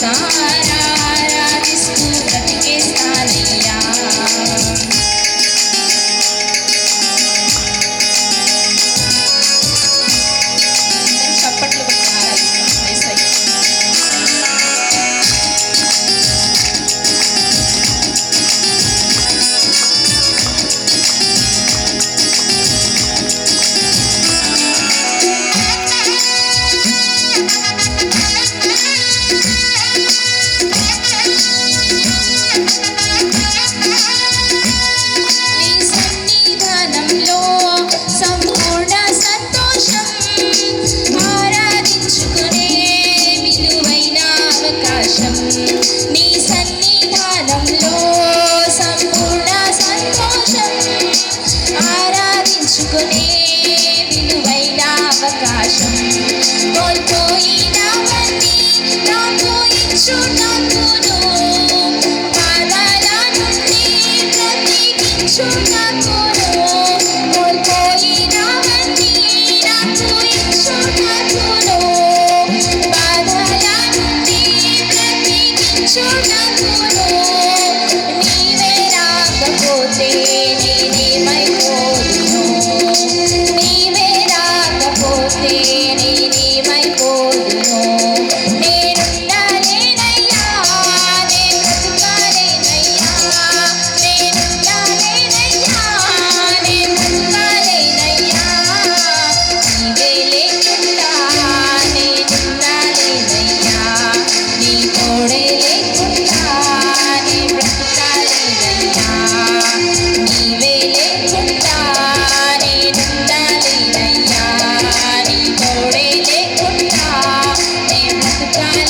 सारा సంతోషం నీ సన్నిధానంలో సంపూర్ణ సంతోషం ఆరాధించుకునే విలువైన అవకాశం. కోల్పోయినవన్నీ నాకు ఇచ్చు నాకును. పాదాల నుండి ప్రత్యేకించు నాకు.